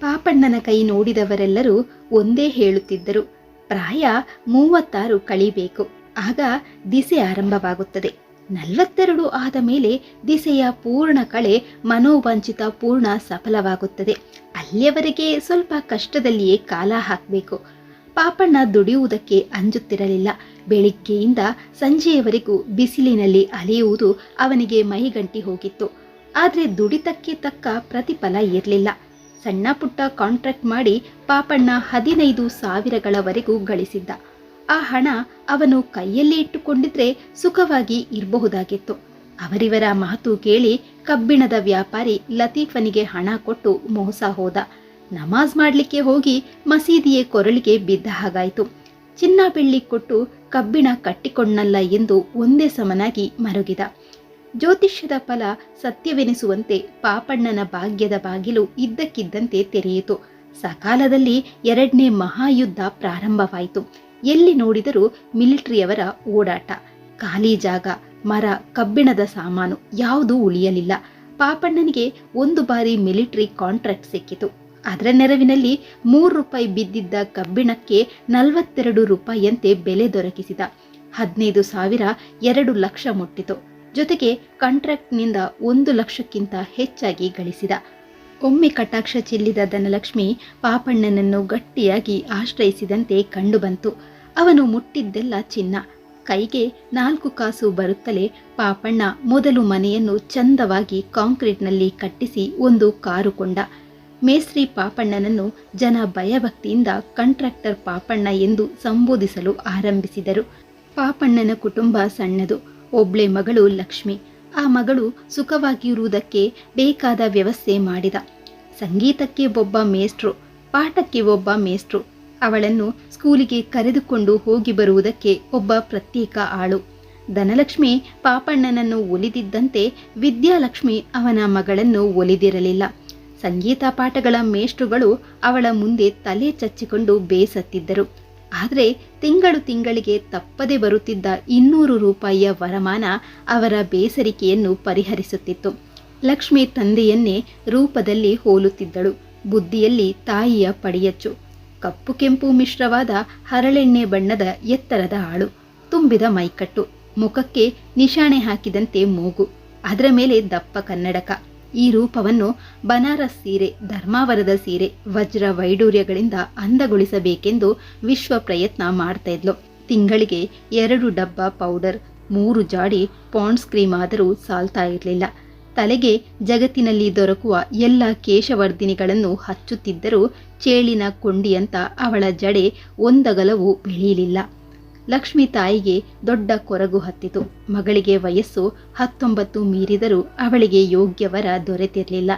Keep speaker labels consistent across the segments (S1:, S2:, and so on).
S1: ಪಾಪಣ್ಣನ ಕೈ ನೋಡಿದವರೆಲ್ಲರೂ ಒಂದೇ ಹೇಳುತ್ತಿದ್ದರು. ಪ್ರಾಯ ಮೂವತ್ತಾರು ಕಳಿಬೇಕು. ಆಗ ದಿಸೆ ಆರಂಭವಾಗುತ್ತದೆ. ನಲವತ್ತೆರಡು ಆದ ಮೇಲೆ ದಿಸೆಯ ಪೂರ್ಣ ಕಳೆ ಮನೋವಾಂಚಿತ ಪೂರ್ಣ ಸಫಲವಾಗುತ್ತದೆ. ಅಲ್ಲಿಯವರೆಗೆ ಸ್ವಲ್ಪ ಕಷ್ಟದಲ್ಲಿಯೇ ಕಾಲ ಹಾಕಬೇಕು. ಪಾಪಣ್ಣ ದುಡಿಯುವುದಕ್ಕೆ ಅಂಜುತ್ತಿರಲಿಲ್ಲ. ಬೆಳಿಗ್ಗೆಯಿಂದ ಸಂಜೆಯವರೆಗೂ ಬಿಸಿಲಿನಲ್ಲಿ ಅಲೆಯುವುದು ಅವನಿಗೆ ಮೈಗಂಟಿ ಹೋಗಿತ್ತು. ಆದರೆ ದುಡಿತಕ್ಕೆ ತಕ್ಕ ಪ್ರತಿಫಲ ಇರಲಿಲ್ಲ. ಸಣ್ಣ ಪುಟ್ಟ ಕಾಂಟ್ರಾಕ್ಟ್ ಮಾಡಿ ಪಾಪಣ್ಣ ಹದಿನೈದು ಸಾವಿರಗಳವರೆಗೂ ಗಳಿಸಿದ್ದ. ಆ ಹಣ ಅವನು ಕೈಯಲ್ಲಿ ಇಟ್ಟುಕೊಂಡಿದ್ರೆ ಸುಖವಾಗಿ ಇರಬಹುದಾಗಿತ್ತು. ಅವರಿವರ ಮಾತು ಕೇಳಿ ಕಬ್ಬಿಣದ ವ್ಯಾಪಾರಿ ಲತೀಫನಿಗೆ ಹಣ ಕೊಟ್ಟು ಮೋಸ ಹೋದ. ನಮಾಜ್ ಮಾಡಲಿಕ್ಕೆ ಹೋಗಿ ಮಸೀದಿಯ ಕೊರಳಿಗೆ ಬಿದ್ದ ಹಾಗಾಯಿತು. ಚಿನ್ನ ಬೆಳ್ಳಿ ಕೊಟ್ಟು ಕಬ್ಬಿಣ ಕಟ್ಟಿಕೊಂಡಲ್ಲ ಎಂದು ಒಂದೇ ಸಮನಾಗಿ ಮರುಗಿದ. ಜ್ಯೋತಿಷ್ಯದ ಫಲ ಸತ್ಯವೆನಿಸುವಂತೆ ಪಾಪಣ್ಣನ ಭಾಗ್ಯದ ಬಾಗಿಲು ಇದ್ದಕ್ಕಿದ್ದಂತೆ ತೆರೆಯಿತು. ಸಕಾಲದಲ್ಲಿ ಎರಡನೇ ಮಹಾಯುದ್ಧ ಪ್ರಾರಂಭವಾಯಿತು. ಎಲ್ಲಿ ನೋಡಿದರೂ ಮಿಲಿಟರಿಯವರ ಓಡಾಟ. ಖಾಲಿ ಜಾಗ, ಮರ, ಕಬ್ಬಿಣದ ಸಾಮಾನು ಯಾವುದೂ ಉಳಿಯಲಿಲ್ಲ. ಪಾಪಣ್ಣನಿಗೆ ಒಂದು ಬಾರಿ ಮಿಲಿಟರಿ ಕಾಂಟ್ರಾಕ್ಟ್ ಸಿಕ್ಕಿತು. ಅದರ ನೆರವಿನಲ್ಲಿ ಮೂರು ರೂಪಾಯಿ ಬಿದ್ದಿದ್ದ ಕಬ್ಬಿಣಕ್ಕೆ ನಲವತ್ತೆರಡು ರೂಪಾಯಿಯಂತೆ ಬೆಲೆ ದೊರಕಿಸಿದ. ಹದಿನೈದು ಸಾವಿರ ಎರಡು ಲಕ್ಷ ಮುಟ್ಟಿತು. ಜೊತೆಗೆ ಕಾಂಟ್ರಾಕ್ಟ್ನಿಂದ ಒಂದು ಲಕ್ಷಕ್ಕಿಂತ ಹೆಚ್ಚಾಗಿ ಗಳಿಸಿದ. ಒಮ್ಮೆ ಕಟಾಕ್ಷ ಚೆಲ್ಲಿದ ಧನಲಕ್ಷ್ಮಿ ಪಾಪಣ್ಣನನ್ನು ಗಟ್ಟಿಯಾಗಿ ಆಶ್ರಯಿಸಿದಂತೆ ಕಂಡುಬಂತು. ಅವನು ಮುಟ್ಟಿದ್ದೆಲ್ಲ ಚಿನ್ನ. ಕೈಗೆ ನಾಲ್ಕು ಕಾಸು ಬರುತ್ತಲೇ ಪಾಪಣ್ಣ ಮೊದಲು ಮನೆಯನ್ನು ಚಂದವಾಗಿ ಕಾಂಕ್ರೀಟ್ನಲ್ಲಿ ಕಟ್ಟಿಸಿ ಒಂದು ಕಾರು ಕೊಂಡ. ಮೇಸ್ತ್ರಿ ಪಾಪಣ್ಣನನ್ನು ಜನ ಭಯಭಕ್ತಿಯಿಂದ ಕಾಂಟ್ರಾಕ್ಟರ್ ಪಾಪಣ್ಣ ಎಂದು ಸಂಬೋಧಿಸಲು ಆರಂಭಿಸಿದರು. ಪಾಪಣ್ಣನ ಕುಟುಂಬ ಸಣ್ಣದು. ಒಬ್ಳೆ ಮಗಳು ಲಕ್ಷ್ಮಿ. ಆ ಮಗಳು ಸುಖವಾಗಿರುವುದಕ್ಕೆ ಬೇಕಾದ ವ್ಯವಸ್ಥೆ ಮಾಡಿದ. ಸಂಗೀತಕ್ಕೆ ಒಬ್ಬ ಮೇಸ್ಟ್ರು ಪಾಠಕ್ಕೆ ಒಬ್ಬ ಮೇಸ್ಟ್ರು ಅವಳನ್ನು ಸ್ಕೂಲಿಗೆ ಕರೆದುಕೊಂಡು ಹೋಗಿ ಬರುವುದಕ್ಕೆ ಒಬ್ಬ ಪ್ರತ್ಯೇಕ ಆಳು. ಧನಲಕ್ಷ್ಮಿ ಪಾಪಣ್ಣನನ್ನು ಒಲಿದಿದ್ದಂತೆ ವಿದ್ಯಾಲಕ್ಷ್ಮಿ ಅವನ ಮಗಳನ್ನು ಒಲಿದಿರಲಿಲ್ಲ. ಸಂಗೀತ ಪಾಠಗಳ ಮೇಷ್ಟ್ರುಗಳು ಅವಳ ಮುಂದೆ ತಲೆ ಚಚ್ಚಿಕೊಂಡು ಬೇಸತ್ತಿದ್ದರು. ಆದರೆ ತಿಂಗಳು ತಿಂಗಳಿಗೆ ತಪ್ಪದೆ ಬರುತ್ತಿದ್ದ ಇನ್ನೂರು ರೂಪಾಯಿಯ ವರಮಾನ ಅವರ ಬೇಸರಿಕೆಯನ್ನು ಪರಿಹರಿಸುತ್ತಿತ್ತು. ಲಕ್ಷ್ಮಿ ತಂದೆಯನ್ನೇ ರೂಪದಲ್ಲಿ ಹೋಲುತ್ತಿದ್ದಳು. ಬುದ್ಧಿಯಲ್ಲಿ ತಾಯಿಯ ಪಡಿಯಚ್ಚು. ಕಪ್ಪು ಕೆಂಪು ಮಿಶ್ರವಾದ ಹರಳೆಣ್ಣೆ ಬಣ್ಣದ ಎತ್ತರದ ಆಳು. ತುಂಬಿದ ಮೈಕಟ್ಟು. ಮುಖಕ್ಕೆ ನಿಶಾಣೆ ಹಾಕಿದಂತೆ ಮೂಗು. ಅದರ ಮೇಲೆ ದಪ್ಪ ಕನ್ನಡಕ. ಈ ರೂಪವನ್ನು ಬನಾರಸ್ ಸೀರೆ, ಧರ್ಮಾವರದ ಸೀರೆ, ವಜ್ರ ವೈಡೂರ್ಯಗಳಿಂದ ಅಂದಗೊಳಿಸಬೇಕೆಂದು ವಿಶ್ವ ಪ್ರಯತ್ನ ಮಾಡ್ತಾ ತಿಂಗಳಿಗೆ ಎರಡು ಡಬ್ಬ ಪೌಡರ್, ಮೂರು ಜಾಡಿ ಪಾಂಡ್ಸ್ ಕ್ರೀಮ್ ಆದರೂ ಸಾಲ್ತಾ ಇರಲಿಲ್ಲ. ತಲೆಗೆ ಜಗತ್ತಿನಲ್ಲಿ ದೊರಕುವ ಎಲ್ಲ ಕೇಶವರ್ಧಿನಿಗಳನ್ನು ಹಚ್ಚುತ್ತಿದ್ದರೂ ಚೇಳಿನ ಕೊಂಡಿಯಂತ ಅವಳ ಜಡೆ ಒಂದಗಲವು ಬೆಳೆಯಲಿಲ್ಲ ಲಕ್ಷ್ಮಿ ತಾಯಿಗೆ ದೊಡ್ಡ ಕೊರಗು ಹತ್ತಿತು. ಮಗಳಿಗೆ ವಯಸ್ಸು ಹತ್ತೊಂಬತ್ತು ಮೀರಿದರೂ ಅವಳಿಗೆ ಯೋಗ್ಯವರ ದೊರೆತಿರಲಿಲ್ಲ.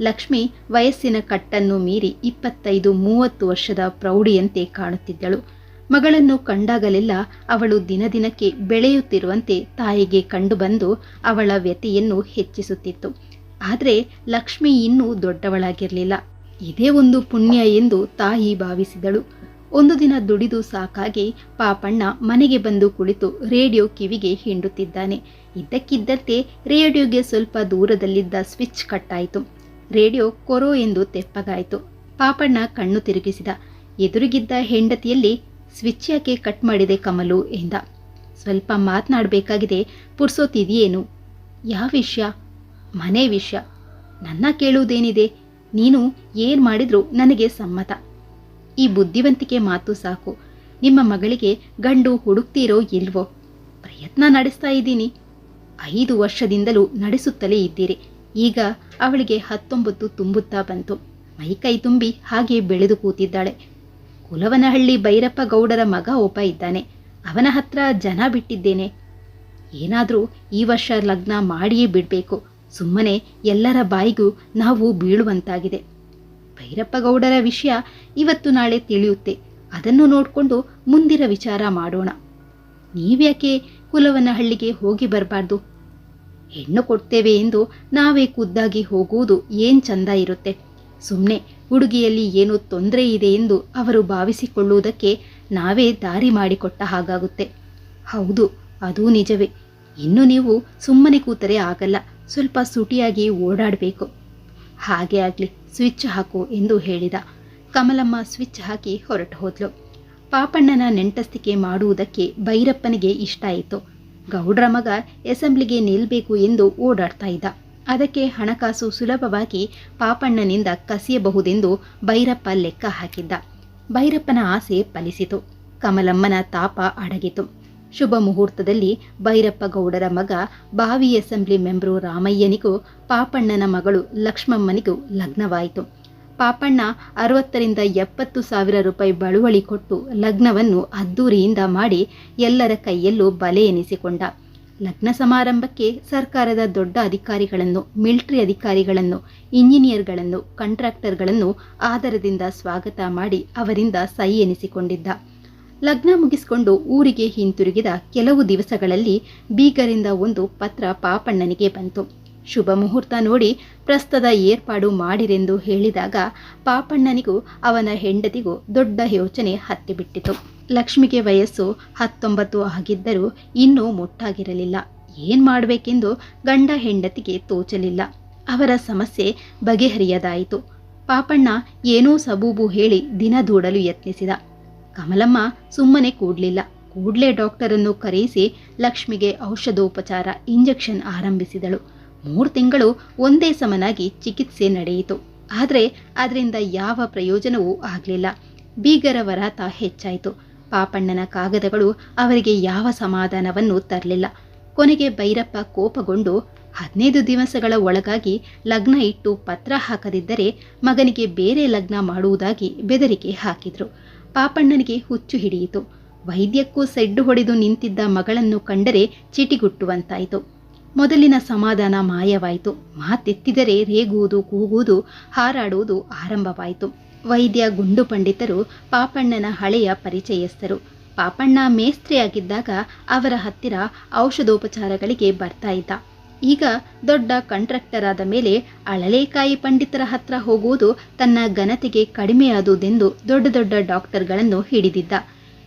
S1: ಲಕ್ಷ್ಮಿ ವಯಸ್ಸಿನ ಕಟ್ಟನ್ನು ಮೀರಿ ಇಪ್ಪತ್ತೈದು ಮೂವತ್ತು ವರ್ಷದ ಪ್ರೌಢಿಯಂತೆ ಕಾಣುತ್ತಿದ್ದಳು. ಮಗಳನ್ನು ಕಂಡಾಗಲೆಲ್ಲ ಅವಳು ದಿನದಿನಕ್ಕೆ ಬೆಳೆಯುತ್ತಿರುವಂತೆ ತಾಯಿಗೆ ಕಂಡುಬಂದು ಅವಳ ವ್ಯತೆಯನ್ನು ಹೆಚ್ಚಿಸುತ್ತಿತ್ತು. ಆದರೆ ಲಕ್ಷ್ಮಿ ಇನ್ನೂ ದೊಡ್ಡವಳಾಗಿರಲಿಲ್ಲ. ಇದೇ ಒಂದು ಪುಣ್ಯ ಎಂದು ತಾಯಿ ಭಾವಿಸಿದಳು. ಒಂದು ದಿನ ದುಡಿದು ಸಾಕಾಗಿ ಪಾಪಣ್ಣ ಮನೆಗೆ ಬಂದು ಕುಳಿತು ರೇಡಿಯೋ ಕಿವಿಗೆ ಹಿಂಡುತ್ತಿದ್ದಾನೆ. ಇದ್ದಕ್ಕಿದ್ದಂತೆ ರೇಡಿಯೋಗೆ ಸ್ವಲ್ಪ ದೂರದಲ್ಲಿದ್ದ ಸ್ವಿಚ್ ಕಟ್ಟಾಯಿತು. ರೇಡಿಯೋ ಕೊರೋ ಎಂದು ತೆಪ್ಪಗಾಯಿತು. ಪಾಪಣ್ಣ ಕಣ್ಣು ತಿರುಗಿಸಿದ. ಎದುರಿಗಿದ್ದ ಹೆಂಡತಿಯಲ್ಲಿ ಸ್ವಿಚ್ ಯಾಕೆ ಕಟ್ ಮಾಡಿದೆ ಕಮಲು ಎಂದ. ಸ್ವಲ್ಪ ಮಾತನಾಡಬೇಕಾಗಿದೆ, ಪುರ್ಸೋತಿದೆಯೇನು? ಯಾವ ವಿಷಯ? ಮನೆ ವಿಷಯ. ನನ್ನ ಕೇಳುವುದೇನಿದೆ? ನೀನು ಏನು ಮಾಡಿದ್ರೂ ನನಗೆ ಸಮ್ಮತ. ಈ ಬುದ್ಧಿವಂತಿಕೆ ಮಾತು ಸಾಕು. ನಿಮ್ಮ ಮಗಳಿಗೆ ಗಂಡು ಹುಡುಕ್ತೀರೋ ಇಲ್ವೋ? ಪ್ರಯತ್ನ ನಡೆಸ್ತಾ ಇದ್ದೀನಿ. ಐದು ವರ್ಷದಿಂದಲೂ ನಡೆಸುತ್ತಲೇ ಇದ್ದೀರಿ. ಈಗ ಅವಳಿಗೆ ಹತ್ತೊಂಬತ್ತು ತುಂಬುತ್ತಾ ಬಂತು. ಮೈಕೈ ತುಂಬಿ ಹಾಗೆ ಬೆಳೆದು ಕೂತಿದ್ದಾಳೆ. ಕುಲವನಹಳ್ಳಿ ಭೈರಪ್ಪ ಗೌಡರ ಮಗ ಒಬ್ಬ ಇದ್ದಾನೆ. ಅವನ ಹತ್ರ ಜನ ಬಿಟ್ಟಿದ್ದೇನೆ. ಏನಾದರೂ ಈ ವರ್ಷ ಲಗ್ನ ಮಾಡಿಯೇ ಬಿಡಬೇಕು. ಸುಮ್ಮನೆ ಎಲ್ಲರ ಬಾಯಿಗೂ ನಾವು ಬೀಳುವಂತಾಗಿದೆ. ಭೈರಪ್ಪ ಗೌಡರ ವಿಷಯ ಇವತ್ತು ನಾಳೆ ತಿಳಿಯುತ್ತೆ. ಅದನ್ನು ನೋಡಿಕೊಂಡು ಮುಂದಿನ ವಿಚಾರ ಮಾಡೋಣ. ನೀವ್ಯಾಕೆ ಕುಲವನಹಳ್ಳಿಗೆ ಹೋಗಿ ಬರಬಾರ್ದು? ಹೆಣ್ಣು ಕೊಡ್ತೇವೆ ಎಂದು ನಾವೇ ಖುದ್ದಾಗಿ ಹೋಗುವುದು ಏನು ಚಂದ ಇರುತ್ತೆ. ಸುಮ್ಮನೆ ಹುಡುಗಿಯಲ್ಲಿ ಏನೋ ತೊಂದರೆ ಇದೆ ಎಂದು ಅವರು ಭಾವಿಸಿಕೊಳ್ಳುವುದಕ್ಕೆ ನಾವೇ ದಾರಿ ಮಾಡಿಕೊಟ್ಟ ಹಾಗಾಗುತ್ತೆ. ಹೌದು, ಅದೂ ನಿಜವೇ. ಇನ್ನು ನೀವು ಸುಮ್ಮನೆ ಕೂತರೆ ಆಗಲ್ಲ. ಸ್ವಲ್ಪ ಸುಟಿಯಾಗಿ ಓಡಾಡಬೇಕು. ಹಾಗೆ ಆಗಲಿ, ಸ್ವಿಚ್ ಹಾಕು ಎಂದು ಹೇಳಿದ. ಕಮಲಮ್ಮ ಸ್ವಿಚ್ ಹಾಕಿ ಹೊರಟು ಹೋದ್ಲು. ಪಾಪಣ್ಣನ ನೆಂಟಸ್ತಿಕೆ ಮಾಡುವುದಕ್ಕೆ ಭೈರಪ್ಪನಿಗೆ ಇಷ್ಟ ಆಯಿತು. ಗೌಡ್ರ ಮಗ ಅಸೆಂಬ್ಲಿಗೆ ನಿಲ್ಬೇಕು ಎಂದು ಓಡಾಡ್ತಾ ಇದ್ದ. ಅದಕ್ಕೆ ಹಣಕಾಸು ಸುಲಭವಾಗಿ ಪಾಪಣ್ಣನಿಂದ ಕಸಿಯಬಹುದೆಂದು ಭೈರಪ್ಪ ಲೆಕ್ಕ ಹಾಕಿದ್ದ. ಭೈರಪ್ಪನ ಆಸೆ ಫಲಿಸಿತು. ಕಮಲಮ್ಮನ ತಾಪ ಅಡಗಿತು. ಶುಭ ಮುಹೂರ್ತದಲ್ಲಿ ಭೈರಪ್ಪಗೌಡರ ಮಗ, ಬಾವಿ ಅಸೆಂಬ್ಲಿ ಮೆಂಬರು ರಾಮಯ್ಯನಿಗೂ, ಪಾಪಣ್ಣನ ಮಗಳು ಲಕ್ಷ್ಮಮ್ಮನಿಗೂ ಲಗ್ನವಾಯಿತು. ಪಾಪಣ್ಣ ಅರವತ್ತರಿಂದ ಎಪ್ಪತ್ತು ಸಾವಿರ ರೂಪಾಯಿ ಬಳುವಳಿ ಕೊಟ್ಟು ಲಗ್ನವನ್ನು ಅದ್ದೂರಿಯಿಂದ ಮಾಡಿ ಎಲ್ಲರ ಕೈಯಲ್ಲೂ ಬಲೆ ಎನಿಸಿಕೊಂಡ. ಲಗ್ನ ಸಮಾರಂಭಕ್ಕೆ ಸರ್ಕಾರದ ದೊಡ್ಡ ಅಧಿಕಾರಿಗಳನ್ನು, ಮಿಲಿಟರಿ ಅಧಿಕಾರಿಗಳನ್ನು, ಇಂಜಿನಿಯರ್ಗಳನ್ನು, ಕಾಂಟ್ರಾಕ್ಟರ್ಗಳನ್ನು ಆದರದಿಂದ ಸ್ವಾಗತ ಮಾಡಿ ಅವರಿಂದ ಸೈ ಎನಿಸಿಕೊಂಡಿದ್ದ. ಲಗ್ನ ಮುಗಿಸಿಕೊಂಡು ಊರಿಗೆ ಹಿಂತಿರುಗಿದ ಕೆಲವು ದಿವಸಗಳಲ್ಲಿ ಬೀಗರಿಂದ ಒಂದು ಪತ್ರ ಪಾಪಣ್ಣನಿಗೆ ಬಂತು. ಶುಭ ಮುಹೂರ್ತ ನೋಡಿ ಪ್ರಸ್ತದ ಏರ್ಪಾಡು ಮಾಡಿರೆಂದು ಹೇಳಿದಾಗ ಪಾಪಣ್ಣನಿಗೂ ಅವನ ಹೆಂಡತಿಗೂ ದೊಡ್ಡ ಯೋಚನೆ ಹತ್ತಿಬಿಟ್ಟಿತು. ಲಕ್ಷ್ಮಿಗೆ ವಯಸ್ಸು ಹತ್ತೊಂಬತ್ತು ಆಗಿದ್ದರೂ ಇನ್ನೂ ಮುಟ್ಟಾಗಿರಲಿಲ್ಲ. ಏನು ಮಾಡಬೇಕೆಂದು ಗಂಡ ಹೆಂಡತಿಗೆ ತೋಚಲಿಲ್ಲ. ಅವರ ಸಮಸ್ಯೆ ಬಗೆಹರಿಯದಾಯಿತು. ಪಾಪಣ್ಣ ಏನೋ ಸಬೂಬು ಹೇಳಿ ದಿನ ದೂಡಲು ಯತ್ನಿಸಿದ. ಕಮಲಮ್ಮ ಸುಮ್ಮನೆ ಕೂಡ್ಲಿಲ್ಲ. ಕೂಡಲೇ ಡಾಕ್ಟರನ್ನು ಕರೆಯಿಸಿ ಲಕ್ಷ್ಮಿಗೆ ಔಷಧೋಪಚಾರ, ಇಂಜೆಕ್ಷನ್ ಆರಂಭಿಸಿದಳು. ಮೂರು ತಿಂಗಳು ಒಂದೇ ಸಮನಾಗಿ ಚಿಕಿತ್ಸೆ ನಡೆಯಿತು. ಆದರೆ ಅದರಿಂದ ಯಾವ ಪ್ರಯೋಜನವೂ ಆಗಲಿಲ್ಲ. ಬೀಗರ ವರಾತ ಹೆಚ್ಚಾಯಿತು. ಪಾಪಣ್ಣನ ಕಾಗದಗಳು ಅವರಿಗೆ ಯಾವ ಸಮಾಧಾನವನ್ನು ತರಲಿಲ್ಲ. ಕೊನೆಗೆ ಭೈರಪ್ಪ ಕೋಪಗೊಂಡು, ಹದಿನೈದು ದಿವಸಗಳ ಒಳಗಾಗಿ ಲಗ್ನ ಇಟ್ಟು ಪತ್ರ ಹಾಕದಿದ್ದರೆ ಮಗನಿಗೆ ಬೇರೆ ಲಗ್ನ ಮಾಡುವುದಾಗಿ ಬೆದರಿಕೆ ಹಾಕಿದ್ರು. ಪಾಪಣ್ಣನಿಗೆ ಹುಚ್ಚು ಹಿಡಿಯಿತು. ವೈದ್ಯಕ್ಕೂ ಸೆಡ್ಡು ಹೊಡೆದು ನಿಂತಿದ್ದ ಮಗಳನ್ನು ಕಂಡರೆ ಚಿಟಿಗುಟ್ಟುವಂತಾಯಿತು. ಮೊದಲಿನ ಸಮಾಧಾನ ಮಾಯವಾಯಿತು. ಮಾತೆತ್ತಿದರೆ ರೇಗುವುದು, ಕೂಗುವುದು, ಹಾರಾಡುವುದು ಆರಂಭವಾಯಿತು. ವೈದ್ಯ ಗುಂಡು ಪಂಡಿತರು ಪಾಪಣ್ಣನ ಹಳೆಯ ಪರಿಚಯಸ್ಥರು. ಪಾಪಣ್ಣ ಮೇಸ್ತ್ರಿಯಾಗಿದ್ದಾಗ ಅವರ ಹತ್ತಿರ ಔಷಧೋಪಚಾರಗಳಿಗೆ ಬರ್ತಾ ಇದ್ದ. ಈಗ ದೊಡ್ಡ ಕಂಟ್ರಾಕ್ಟರ್ ಆದ ಮೇಲೆ ಅಳಲೇಕಾಯಿ ಪಂಡಿತರ ಹತ್ರ ಹೋಗುವುದು ತನ್ನ ಘನತೆಗೆ ಕಡಿಮೆಯಾದುದೆಂದು ದೊಡ್ಡ ದೊಡ್ಡ ಡಾಕ್ಟರ್ಗಳನ್ನು ಹಿಡಿದಿದ್ದ.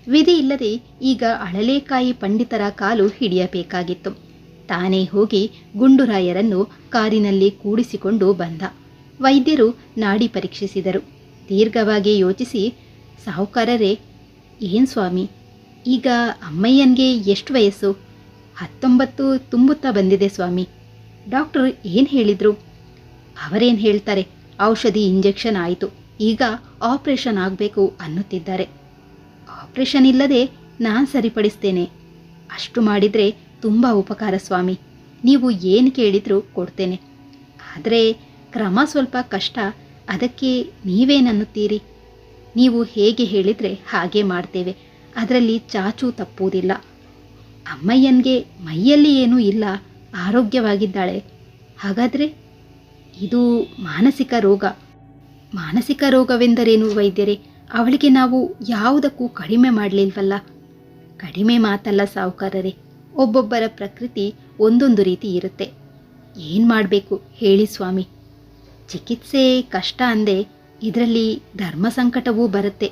S1: ವಿಧಿ ಇಲ್ಲದೆ ಈಗ ಅಳಲೇಕಾಯಿ ಪಂಡಿತರ ಕಾಲು ಹಿಡಿಯಬೇಕಾಗಿತ್ತು. ತಾನೇ ಹೋಗಿ ಗುಂಡುರಾಯರನ್ನು ಕಾರಿನಲ್ಲಿ ಕೂಡಿಸಿಕೊಂಡು ಬಂದ. ವೈದ್ಯರು ನಾಡಿ ಪರೀಕ್ಷಿಸಿದರು. ದೀರ್ಘವಾಗಿ ಯೋಚಿಸಿ, ಸಾಹುಕಾರರೇ, ಏನ್ ಸ್ವಾಮಿ? ಈಗ ಅಮ್ಮಯ್ಯನ್ಗೆ ಎಷ್ಟು ವಯಸ್ಸು? ಹತ್ತೊಂಬತ್ತು ತುಂಬುತ್ತಾ ಬಂದಿದೆ ಸ್ವಾಮಿ. ಡಾಕ್ಟರ್ ಏನು ಹೇಳಿದರು? ಅವರೇನು ಹೇಳ್ತಾರೆ? ಔಷಧಿ ಇಂಜೆಕ್ಷನ್ ಆಯಿತು. ಈಗ ಆಪರೇಷನ್ ಆಗಬೇಕು ಅನ್ನುತ್ತಿದ್ದಾರೆ. ಆಪರೇಷನ್ ಇಲ್ಲದೆ ನಾನು ಸರಿಪಡಿಸ್ತೇನೆ. ಅಷ್ಟು ಮಾಡಿದರೆ ತುಂಬ ಉಪಕಾರ ಸ್ವಾಮಿ. ನೀವು ಏನು ಕೇಳಿದರೂ ಕೊಡ್ತೇನೆ. ಆದರೆ ಕ್ರಮ ಸ್ವಲ್ಪ ಕಷ್ಟ. ಅದಕ್ಕೆ ನೀವೇನನ್ನುತ್ತೀರಿ ನೀವು ಹೇಗೆ ಹೇಳಿದರೆ ಹಾಗೆ ಮಾಡ್ತೇವೆ. ಅದರಲ್ಲಿ ಚಾಚು ತಪ್ಪುವುದಿಲ್ಲ. ಅಮ್ಮಯ್ಯನ್ಗೆ ಮೈಯಲ್ಲಿ ಏನೂ ಇಲ್ಲ, ಆರೋಗ್ಯವಾಗಿದ್ದಾಳೆ. ಹಾಗಾದರೆ ಇದು ಮಾನಸಿಕ ರೋಗ. ಮಾನಸಿಕ ರೋಗವೆಂದರೇನು ವೈದ್ಯರೇ? ಅವಳಿಗೆ ನಾವು ಯಾವುದಕ್ಕೂ ಕಡಿಮೆ ಮಾಡಲಿಲ್ವಲ್ಲ? ಕಡಿಮೆ ಮಾತಲ್ಲ ಸಾಹುಕಾರರೇ ಒಬ್ಬೊಬ್ಬರ ಪ್ರಕೃತಿ ಒಂದೊಂದು ರೀತಿ ಇರುತ್ತೆ. ಏನು ಮಾಡಬೇಕು ಹೇಳಿ ಸ್ವಾಮಿ. ಚಿಕಿತ್ಸೆ ಕಷ್ಟ ಅಂದೆ ಇದರಲ್ಲಿ ಧರ್ಮ ಸಂಕಟವೂ ಬರುತ್ತೆ.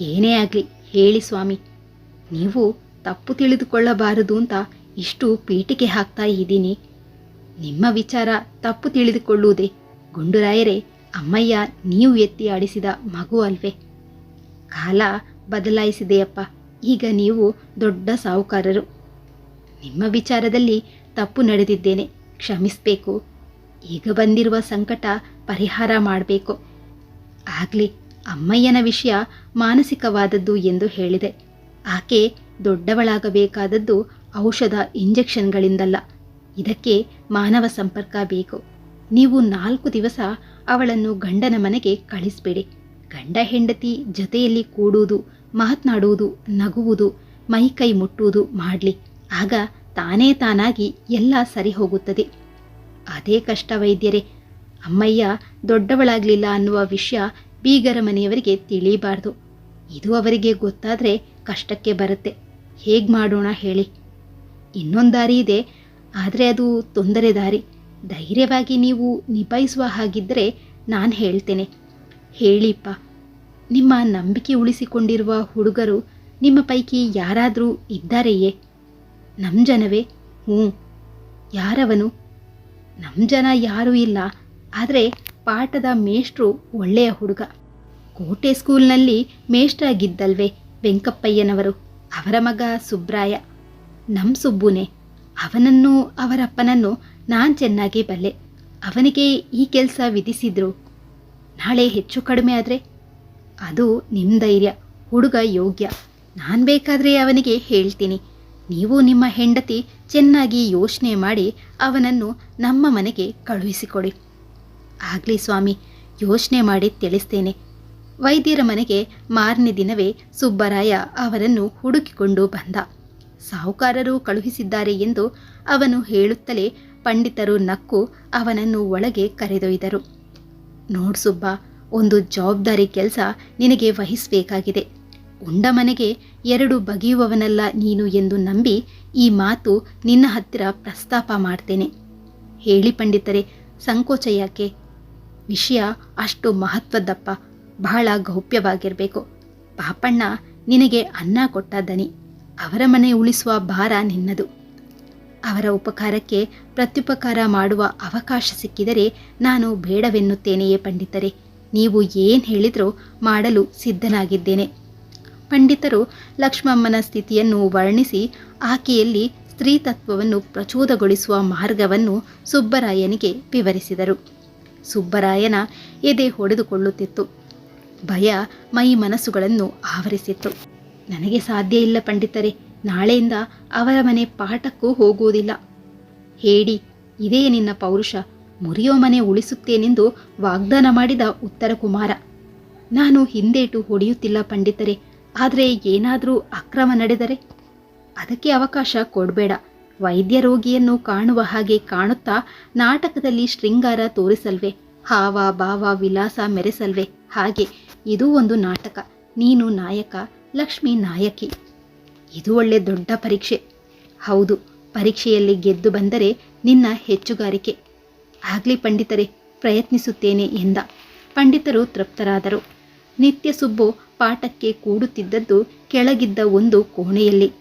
S1: ಏನೇ ಆಗಲಿ ಹೇಳಿ ಸ್ವಾಮಿ. ನೀವು ತಪ್ಪು ತಿಳಿದುಕೊಳ್ಳಬಾರದು ಅಂತ ಇಷ್ಟು ಪೀಠಿಕೆ ಹಾಕ್ತಾ ಇದ್ದೀನಿ. ನಿಮ್ಮ ವಿಚಾರ ತಪ್ಪು ತಿಳಿದುಕೊಳ್ಳುವುದೇ. ಗುಂಡುರಾಯರೇ, ಅಮ್ಮಯ್ಯ, ನೀವು ಎತ್ತಿ ಆಡಿಸಿದ ಮಗು ಅಲ್ವೇ. ಕಾಲ ಬದಲಾಯಿಸಿದೆಯಪ್ಪ. ಈಗ ನೀವು ದೊಡ್ಡ ಸಾಹುಕಾರರು. ನಿಮ್ಮ ವಿಚಾರದಲ್ಲಿ ತಪ್ಪು ನಡೆದಿದ್ದೇನೆ. ಕ್ಷಮಿಸಬೇಕು. ಈಗ ಬಂದಿರುವ ಸಂಕಟ ಪರಿಹಾರ ಮಾಡಬೇಕು. ಆಗಲಿ, ಅಮ್ಮಯ್ಯನ ವಿಷಯ ಮಾನಸಿಕವಾದದ್ದು ಎಂದು ಹೇಳಿದೆ. ಆಕೆ ದೊಡ್ಡವಳಾಗಬೇಕಾದದ್ದು ಔಷಧ ಇಂಜೆಕ್ಷನ್ಗಳಿಂದಲ್ಲ. ಇದಕ್ಕೆ ಮಾನವ ಸಂಪರ್ಕ ಬೇಕು. ನೀವು ನಾಲ್ಕು ದಿವಸ ಅವಳನ್ನು ಗಂಡನ ಮನೆಗೆ ಕಳಿಸ್ಬೇಡಿ. ಗಂಡ ಹೆಂಡತಿ ಜೊತೆಯಲ್ಲಿ ಕೂಡುವುದು, ಮಾತನಾಡುವುದು, ನಗುವುದು ಮೈಕೈ ಮುಟ್ಟುವುದು ಮಾಡಲಿ. ಆಗ ತಾನೇ ತಾನಾಗಿ ಎಲ್ಲ ಸರಿ ಹೋಗುತ್ತದೆ. ಅದೇ ಕಷ್ಟ ವೈದ್ಯರೇ. ಅಮ್ಮಯ್ಯ ದೊಡ್ಡವಳಾಗಲಿಲ್ಲ ಅನ್ನುವ ವಿಷಯ ಬೀಗರ ಮನೆಯವರಿಗೆ ತಿಳಿಬಾರ್ದು. ಇದು ಅವರಿಗೆ ಗೊತ್ತಾದರೆ ಕಷ್ಟಕ್ಕೆ ಬರುತ್ತೆ. ಹೇಗೆ ಮಾಡೋಣ ಹೇಳಿ. ಇನ್ನೊಂದು ದಾರಿ ಇದೆ, ಆದರೆ ಅದು ತೊಂದರೆ ದಾರಿ. ಧೈರ್ಯವಾಗಿ ನೀವು ನಿಭಾಯಿಸುವ ಹಾಗಿದ್ದರೆ ನಾನು ಹೇಳ್ತೇನೆ. ಹೇಳಿಪ್ಪ. ನಿಮ್ಮ ನಂಬಿಕೆ ಉಳಿಸಿಕೊಂಡಿರುವ ಹುಡುಗರು ನಿಮ್ಮ ಪೈಕಿ ಯಾರಾದರೂ ಇದ್ದಾರೆಯೇ? ನಮ್ಮ ಜನವೇ? ಹ್ಞೂ ಯಾರವನು? ನಮ್ಮ ಜನ ಯಾರೂ ಇಲ್ಲ, ಆದರೆ ಪಾಠದ ಮೇಷ್ಟ್ರು ಒಳ್ಳೆಯ ಹುಡುಗ. ಕೋಟೆ ಸ್ಕೂಲ್ನಲ್ಲಿ ಮೇಷ್ಟ್ರಾಗಿದ್ದಲ್ವೇ ವೆಂಕಪ್ಪಯ್ಯನವರು? ಅವರ ಮಗ ಸುಬ್ರಾಯ. ನಮ್ಮ ಸುಬ್ಬುನೆ. ಅವನನ್ನು, ಅವರಪ್ಪನನ್ನು ನಾನು ಚೆನ್ನಾಗಿ ಬಲ್ಲೆ. ಅವನಿಗೆ ಈ ಕೆಲಸ ವಿಧಿಸಿದ್ರು. ನಾಳೆ ಹೆಚ್ಚು ಕಡಿಮೆ ಆದರೆ? ಅದು ನಿಮ್ಮ ಧೈರ್ಯ, ಹುಡುಗ ಯೋಗ್ಯ. ನಾನು ಬೇಕಾದರೆ ಅವನಿಗೆ ಹೇಳ್ತೀನಿ. ನೀವು ನಿಮ್ಮ ಹೆಂಡತಿ ಚೆನ್ನಾಗಿ ಯೋಚನೆ ಮಾಡಿ ಅವನನ್ನು ನಮ್ಮ ಮನೆಗೆ ಕಳುಹಿಸಿಕೊಡಿ. ಆಗಲಿ ಸ್ವಾಮಿ, ಯೋಚನೆ ಮಾಡಿ ತಿಳಿಸ್ತೇನೆ. ವೈದ್ಯರ ಮನೆಗೆ ಮಾರನೇ ದಿನವೇ ಸುಬ್ಬರಾಯ ಅವರನ್ನು ಹುಡುಕಿಕೊಂಡು ಬಂದ. ಸಾಹುಕಾರರು ಕಳುಹಿಸಿದ್ದಾರೆ ಎಂದು ಅವನು ಹೇಳುತ್ತಲೇ ಪಂಡಿತರು ನಕ್ಕು ಅವನನ್ನು ಒಳಗೆ ಕರೆದೊಯ್ದರು. ನೋಡ್ ಸುಬ್ಬ, ಒಂದು ಜವಾಬ್ದಾರಿ ಕೆಲಸ ನಿನಗೆ ವಹಿಸಬೇಕಾಗಿದೆ. ಉಂಡ ಮನೆಗೆ ಎರಡು ಬಗೆಯುವವನಲ್ಲ ನೀನು ಎಂದು ನಂಬಿ ಈ ಮಾತು ನಿನ್ನ ಹತ್ತಿರ ಪ್ರಸ್ತಾಪ ಮಾಡ್ತೇನೆ. ಹೇಳಿ ಪಂಡಿತರೆ, ಸಂಕೋಚ ಯಾಕೆ? ವಿಷಯ ಅಷ್ಟು ಮಹತ್ವದ್ದಪ್ಪ. ಬಹಳ ಗೌಪ್ಯವಾಗಿರಬೇಕು. ಪಾಪಣ್ಣ ನಿನಗೆ ಅನ್ನ ಕೊಟ್ಟ ದನಿ ಅವರ ಮನೆ ಉಳಿಸುವ ಭಾರ ನಿನ್ನದು. ಅವರ ಉಪಕಾರಕ್ಕೆ ಪ್ರತ್ಯುಪಕಾರ ಮಾಡುವ ಅವಕಾಶ ಸಿಕ್ಕಿದರೆ ನಾನು ಬೇಡವೆನ್ನುತ್ತೇನೆಯೇ ಪಂಡಿತರೇ. ನೀವು ಏನು ಹೇಳಿದರೂ ಮಾಡಲು ಸಿದ್ಧನಾಗಿದ್ದೇನೆ. ಪಂಡಿತರು ಲಕ್ಷ್ಮಮ್ಮನ ಸ್ಥಿತಿಯನ್ನು ವರ್ಣಿಸಿ ಆಕೆಯಲ್ಲಿ ಸ್ತ್ರೀತತ್ವವನ್ನು ಪ್ರಚೋದಗೊಳಿಸುವ ಮಾರ್ಗವನ್ನು ಸುಬ್ಬರಾಯನಿಗೆ ವಿವರಿಸಿದರು. ಸುಬ್ಬರಾಯನ ಎದೆ ಹೊಡೆದುಕೊಳ್ಳುತ್ತಿತ್ತು. ಭಯ ಮೈ ಮನಸ್ಸುಗಳನ್ನು ಆವರಿಸಿತ್ತು. ನನಗೆ ಸಾಧ್ಯ ಇಲ್ಲ ಪಂಡಿತರೆ, ನಾಳೆಯಿಂದ ಅವರ ಮನೆ ಪಾಠಕ್ಕೂ ಹೋಗುವುದಿಲ್ಲ. ಹೇಳಿ, ಇದೇ ನಿನ್ನ ಪೌರುಷ, ಮುರಿಯೋ ಮನೆ ಉಳಿಸುತ್ತೇನೆಂದು ವಾಗ್ದಾನ ಮಾಡಿದ ಉತ್ತರ ಕುಮಾರ. ನಾನು ಹಿಂದೇಟು ಹೊಡೆಯುತ್ತಿಲ್ಲ ಪಂಡಿತರೆ, ಆದರೆ ಏನಾದರೂ ಅಕ್ರಮ ನಡೆದರೆ? ಅದಕ್ಕೆ ಅವಕಾಶ ಕೊಡಬೇಡ. ವೈದ್ಯ ರೋಗಿಯನ್ನು ಕಾಣುವ ಹಾಗೆ ಕಾಣುತ್ತಾ ನಾಟಕದಲ್ಲಿ ಶೃಂಗಾರ ತೋರಿಸಲ್ವೆ? ಹಾವ, ಭಾವ, ವಿಲಾಸ ಮೆರೆಸಲ್ವೆ? ಹಾಗೆ ಇದು ಒಂದು ನಾಟಕ. ನೀನು ನಾಯಕ, ಲಕ್ಷ್ಮಿ ನಾಯಕಿ. ಇದು ಒಳ್ಳೆ ದೊಡ್ಡ ಪರೀಕ್ಷೆ. ಹೌದು, ಪರೀಕ್ಷೆಯಲ್ಲಿ ಗೆದ್ದು ಬಂದರೆ ನಿನ್ನ ಹೆಚ್ಚುಗಾರಿಕೆ. ಆಗಲಿ ಪಂಡಿತರೇ, ಪ್ರಯತ್ನಿಸುತ್ತೇನೆ ಎಂದ. ಪಂಡಿತರು ತೃಪ್ತರಾದರು. ನಿತ್ಯ ಸುಬ್ಬು ಪಾಠಕ್ಕೆ ಕೂಡುತ್ತಿದ್ದದ್ದು ಕೆಳಗಿದ್ದ ಒಂದು ಕೋಣೆಯಲ್ಲಿ.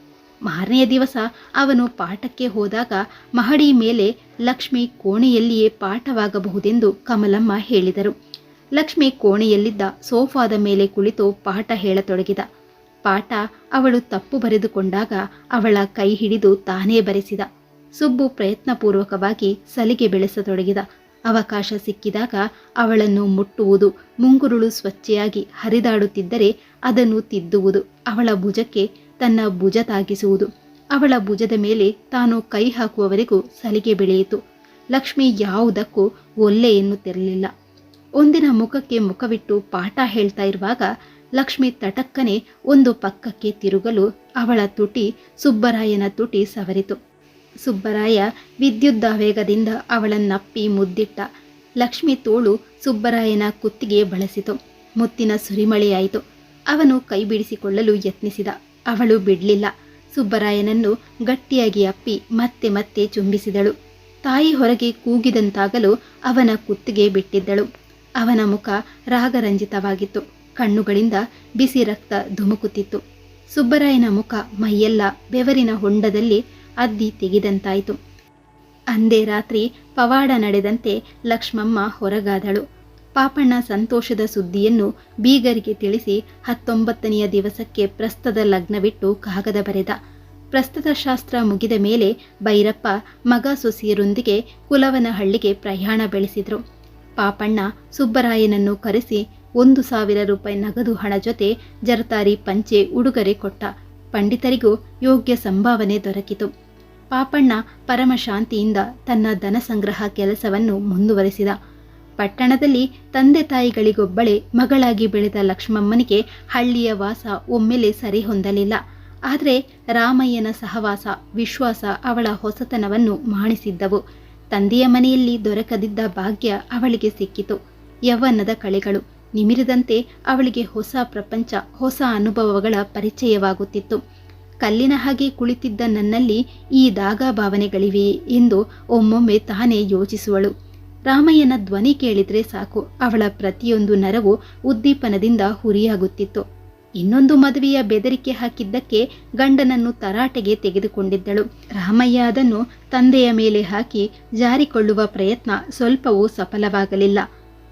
S1: ಮಾರನೆಯ ದಿವಸ ಅವನು ಪಾಠಕ್ಕೆ ಹೋದಾಗ ಮಹಡಿ ಮೇಲೆ ಲಕ್ಷ್ಮಿ ಕೋಣೆಯಲ್ಲಿಯೇ ಪಾಠವಾಗಬಹುದೆಂದು ಕಮಲಮ್ಮ ಹೇಳಿದರು. ಲಕ್ಷ್ಮಿ ಕೋಣೆಯಲ್ಲಿದ್ದ ಸೋಫಾದ ಮೇಲೆ ಕುಳಿತು ಪಾಠ ಹೇಳತೊಡಗಿದ. ಪಾಠ ಅವಳು ತಪ್ಪು ಬರೆದುಕೊಂಡಾಗ ಅವಳ ಕೈ ಹಿಡಿದು ತಾನೇ ಬರೆಸಿದ. ಸುಬ್ಬು ಪ್ರಯತ್ನಪೂರ್ವಕವಾಗಿ ಸಲಿಗೆ ಬೆಳೆಸತೊಡಗಿದ. ಅವಕಾಶ ಸಿಕ್ಕಿದಾಗ ಅವಳನ್ನು ಮುಟ್ಟುವುದು, ಮುಂಗುರುಳು ಸ್ವಚ್ಛೆಯಾಗಿ ಹರಿದಾಡುತ್ತಿದ್ದರೆ ಅದನ್ನು ತಿದ್ದುವುದು, ಅವಳ ಭುಜಕ್ಕೆ ತನ್ನ ಭುಜ ತಾಗಿಸುವುದು. ಅವಳ ಭುಜದ ಮೇಲೆ ತಾನು ಕೈ ಹಾಕುವವರೆಗೂ ಸಲಿಗೆ ಬೆಳೆಯಿತು. ಲಕ್ಷ್ಮಿ ಯಾವುದಕ್ಕೂ ಒಲ್ಲೆ ಎನ್ನುತ್ತಿರಲಿಲ್ಲ. ಒಂದಿನ ಮುಖಕ್ಕೆ ಮುಖವಿಟ್ಟು ಪಾಠ ಹೇಳ್ತಾ ಇರುವಾಗ ಲಕ್ಷ್ಮಿ ತಟಕ್ಕನೆ ಒಂದು ಪಕ್ಕಕ್ಕೆ ತಿರುಗಲು ಅವಳ ತುಟಿ ಸುಬ್ಬರಾಯನ ತುಟಿ ಸವರಿತು. ಸುಬ್ಬರಾಯ ವಿದ್ಯುದ್ದಾವೇಗದಿಂದ ಅವಳನ್ನಪ್ಪಿ ಮುದ್ದಿಟ್ಟ. ಲಕ್ಷ್ಮಿ ತೋಳು ಸುಬ್ಬರಾಯನ ಕುತ್ತಿಗೆ ಬಳಸಿತು. ಮುತ್ತಿನ ಸುರಿಮಳೆಯಾಯಿತು ಅವನು ಕೈ ಬಿಡಿಸಿಕೊಳ್ಳಲು ಯತ್ನಿಸಿದ. ಅವಳು ಬಿಡಲಿಲ್ಲ. ಸುಬ್ಬರಾಯನನ್ನು ಗಟ್ಟಿಯಾಗಿ ಅಪ್ಪಿ ಮತ್ತೆ ಮತ್ತೆ ಚುಂಬಿಸಿದಳು. ತಾಯಿ ಹೊರಗೆ ಕೂಗಿದಂತಾಗಲು ಅವನ ಕುತ್ತಿಗೆ ಬಿಟ್ಟಿದ್ದಳು. ಅವನ ಮುಖ ರಾಗರಂಜಿತವಾಗಿತ್ತು. ಕಣ್ಣುಗಳಿಂದ ಬಿಸಿ ರಕ್ತ ಧುಮುಕುತ್ತಿತ್ತು. ಸುಬ್ಬರಾಯನ ಮುಖ ಮೈಯೆಲ್ಲ ಬೆವರಿನ ಹೊಂಡದಲ್ಲಿ ಅದ್ದಿ ತೆಗೆದಂತಾಯಿತು. ಅಂದೇ ರಾತ್ರಿ ಪವಾಡ ನಡೆದಂತೆ ಲಕ್ಷ್ಮಮ್ಮ ಹೊರಗಾದಳು. ಪಾಪಣ್ಣ ಸಂತೋಷದ ಸುದ್ದಿಯನ್ನು ಬೀಗರಿಗೆ ತಿಳಿಸಿ ಹತ್ತೊಂಬತ್ತನೆಯ ದಿವಸಕ್ಕೆ ಪ್ರಸ್ತದ ಲಗ್ನವಿಟ್ಟು ಕಾಗದ ಬರೆದ. ಪ್ರಸ್ತುತ ಶಾಸ್ತ್ರ ಮುಗಿದ ಮೇಲೆ ಭೈರಪ್ಪ ಮಗ ಸೊಸೆಯರೊಂದಿಗೆ ಕುಲವನಹಳ್ಳಿಗೆ ಪ್ರಯಾಣ ಬೆಳೆಸಿದ್ರು. ಪಾಪಣ್ಣ ಸುಬ್ಬರಾಯನನ್ನು ಕರೆಸಿ ಒಂದು ಸಾವಿರ ರೂಪಾಯಿ ನಗದು ಹಣ ಜೊತೆ ಜರತಾರಿ ಪಂಚೆ ಉಡುಗೊರೆ ಕೊಟ್ಟ. ಪಂಡಿತರಿಗೂ ಯೋಗ್ಯ ಸಂಭಾವನೆ ದೊರಕಿತು. ಪಾಪಣ್ಣ ಪರಮ ಶಾಂತಿಯಿಂದ ತನ್ನ ಧನ ಸಂಗ್ರಹ ಕೆಲಸವನ್ನು ಮುಂದುವರೆಸಿದ. ಪಟ್ಟಣದಲ್ಲಿ ತಂದೆ ತಾಯಿಗಳಿಗೊಬ್ಬಳೆ ಮಗಳಾಗಿ ಬೆಳೆದ ಲಕ್ಷ್ಮಮ್ಮನಿಗೆ ಹಳ್ಳಿಯ ವಾಸ ಒಮ್ಮೆಲೆ ಸರಿ ಹೊಂದಲಿಲ್ಲ. ಆದರೆ ರಾಮಯ್ಯನ ಸಹವಾಸ, ವಿಶ್ವಾಸ ಅವಳ ಹೊಸತನವನ್ನು ಮಾಣಿಸಿದ್ದವು. ತಂದೆಯ ಮನೆಯಲ್ಲಿ ದೊರಕದಿದ್ದ ಭಾಗ್ಯ ಅವಳಿಗೆ ಸಿಕ್ಕಿತು. ಯೌವನದ ಕಳೆಗಳು ನಿಮಿರಿದಂತೆ ಅವಳಿಗೆ ಹೊಸ ಪ್ರಪಂಚ, ಹೊಸ ಅನುಭವಗಳ ಪರಿಚಯವಾಗುತ್ತಿತ್ತು. ಕಲ್ಲಿನ ಹಾಗೆ ಕುಳಿತಿದ್ದ ನನ್ನಲ್ಲಿ ಈ ದಾಗ ಭಾವನೆಗಳಿವೆಯೇ ಎಂದು ಒಮ್ಮೊಮ್ಮೆ ತಾನೇ ಯೋಚಿಸುವಳು. ರಾಮಯ್ಯನ ಧ್ವನಿ ಕೇಳಿದ್ರೆ ಸಾಕು, ಅವಳ ಪ್ರತಿಯೊಂದು ನರವು ಉದ್ದೀಪನದಿಂದ ಹುರಿಯಾಗುತ್ತಿತ್ತು. ಇನ್ನೊಂದು ಮದುವೆಯ ಬೆದರಿಕೆ ಹಾಕಿದ್ದಕ್ಕೆ ಗಂಡನನ್ನು ತರಾಟೆಗೆ ತೆಗೆದುಕೊಂಡಿದ್ದಳು. ರಾಮಯ್ಯ ಅದನ್ನು ತಂದೆಯ ಮೇಲೆ ಹಾಕಿ ಜಾರಿಕೊಳ್ಳುವ ಪ್ರಯತ್ನ ಸ್ವಲ್ಪವೂ ಸಫಲವಾಗಲಿಲ್ಲ.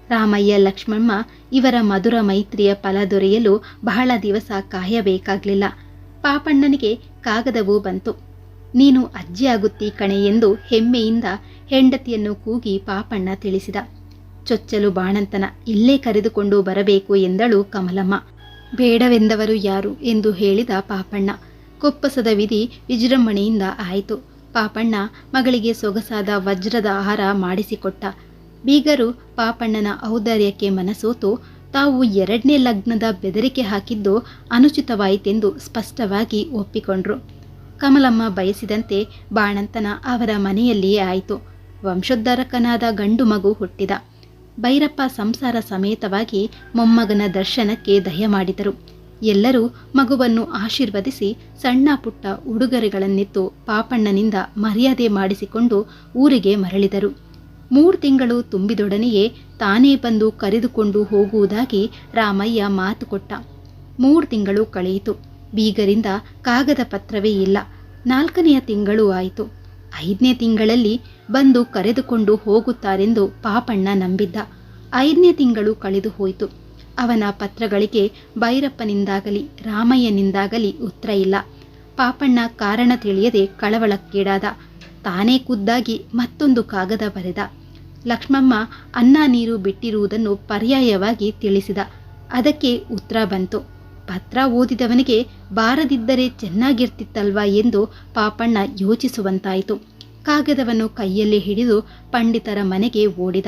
S1: ರಾಮಯ್ಯ, ಲಕ್ಷ್ಮಮ್ಮ ಇವರ ಮಧುರ ಮೈತ್ರಿಯ ಫಲ ದೊರೆಯಲು ಬಹಳ ದಿವಸ ಕಾಯಬೇಕಾಗಲಿಲ್ಲ. ಪಾಪಣ್ಣನಿಗೆ ಕಾಗದವೂ ಬಂತು. ನೀನು ಅಜ್ಜಿಯಾಗುತ್ತಿ ಕಣೆ ಎಂದು ಹೆಮ್ಮೆಯಿಂದ ಹೆಂಡತಿಯನ್ನು ಕೂಗಿ ಪಾಪಣ್ಣ ತಿಳಿಸಿದ. ಚೊಚ್ಚಲು ಬಾಣಂತನ ಇಲ್ಲೇ ಕರೆದುಕೊಂಡು ಬರಬೇಕು ಎಂದಳು ಕಮಲಮ್ಮ. ಬೇಡವೆಂದವರು ಯಾರು ಎಂದು ಹೇಳಿದ ಪಾಪಣ್ಣ. ಕೊಪ್ಪಸದ ವಿಧಿ ವಿಜೃಂಭಣೆಯಿಂದ ಆಯಿತು. ಪಾಪಣ್ಣ ಮಗಳಿಗೆ ಸೊಗಸಾದ ವಜ್ರದ ಆಹಾರ ಮಾಡಿಸಿಕೊಟ್ಟ. ಬೀಗರು ಪಾಪಣ್ಣನ ಔದಾರ್ಯಕ್ಕೆ ಮನಸೋತು, ತಾವು ಎರಡನೇ ಲಗ್ನದ ಬೆದರಿಕೆ ಹಾಕಿದ್ದು ಅನುಚಿತವಾಯಿತೆಂದು ಸ್ಪಷ್ಟವಾಗಿ ಒಪ್ಪಿಕೊಂಡ್ರು. ಕಮಲಮ್ಮ ಬಯಸಿದಂತೆ ಬಾಣಂತನ ಅವರ ಮನೆಯಲ್ಲಿಯೇ ಆಯಿತು. ವಂಶೋದ್ಧಾರಕನಾದ ಗಂಡು ಮಗು ಹುಟ್ಟಿದ. ಭೈರಪ್ಪ ಸಂಸಾರ ಸಮೇತವಾಗಿ ಮೊಮ್ಮಗನ ದರ್ಶನಕ್ಕೆ ದಯ ಮಾಡಿದರು. ಎಲ್ಲರೂ ಮಗುವನ್ನು ಆಶೀರ್ವದಿಸಿ ಸಣ್ಣ ಪುಟ್ಟ ಉಡುಗೊರೆಗಳನ್ನಿತ್ತು ಪಾಪಣ್ಣನಿಂದ ಮರ್ಯಾದೆ ಮಾಡಿಸಿಕೊಂಡು ಊರಿಗೆ ಮರಳಿದರು. ಮೂರು ತಿಂಗಳು ತುಂಬಿದೊಡನೆಯೇ ತಾನೇ ಬಂದು ಕರೆದುಕೊಂಡು ಹೋಗುವುದಾಗಿ ರಾಮಯ್ಯ ಮಾತು ಕೊಟ್ಟ. ಮೂರು ತಿಂಗಳು ಕಳೆಯಿತು. ಬೀಗರಿಂದ ಕಾಗದ ಪತ್ರವೇ ಇಲ್ಲ. ನಾಲ್ಕನೆಯ ತಿಂಗಳು ಆಯಿತು. ಐದನೇ ತಿಂಗಳಲ್ಲಿ ಬಂದು ಕರೆದುಕೊಂಡು ಹೋಗುತ್ತಾರೆಂದು ಪಾಪಣ್ಣ ನಂಬಿದ್ದ. ಐದನೇ ತಿಂಗಳು ಕಳೆದು ಹೋಯಿತು. ಅವನ ಪತ್ರಗಳಿಗೆ ಭೈರಪ್ಪನಿಂದಾಗಲಿ, ರಾಮಯ್ಯನಿಂದಾಗಲಿ ಉತ್ತರ ಇಲ್ಲ. ಪಾಪಣ್ಣ ಕಾರಣ ತಿಳಿಯದೆ ಕಳವಳಕ್ಕೀಡಾದ. ತಾನೇ ಖುದ್ದಾಗಿ ಮತ್ತೊಂದು ಕಾಗದ ಬರೆದ. ಲಕ್ಷ್ಮಮ್ಮ ಅನ್ನ ನೀರು ಬಿಟ್ಟಿರುವುದನ್ನು ಪರ್ಯಾಯವಾಗಿ ತಿಳಿಸಿದ. ಅದಕ್ಕೆ ಉತ್ತರ ಬಂತು. ಪತ್ರ ಓದಿದವನಿಗೆ ಬಾರದಿದ್ದರೆ ಚೆನ್ನಾಗಿರ್ತಿತ್ತಲ್ವಾ ಎಂದು ಪಾಪಣ್ಣ ಯೋಚಿಸುವಂತಾಯಿತು. ಕಾಗದವನ್ನು ಕೈಯಲ್ಲಿ ಹಿಡಿದು ಪಂಡಿತರ ಮನೆಗೆ ಓಡಿದ.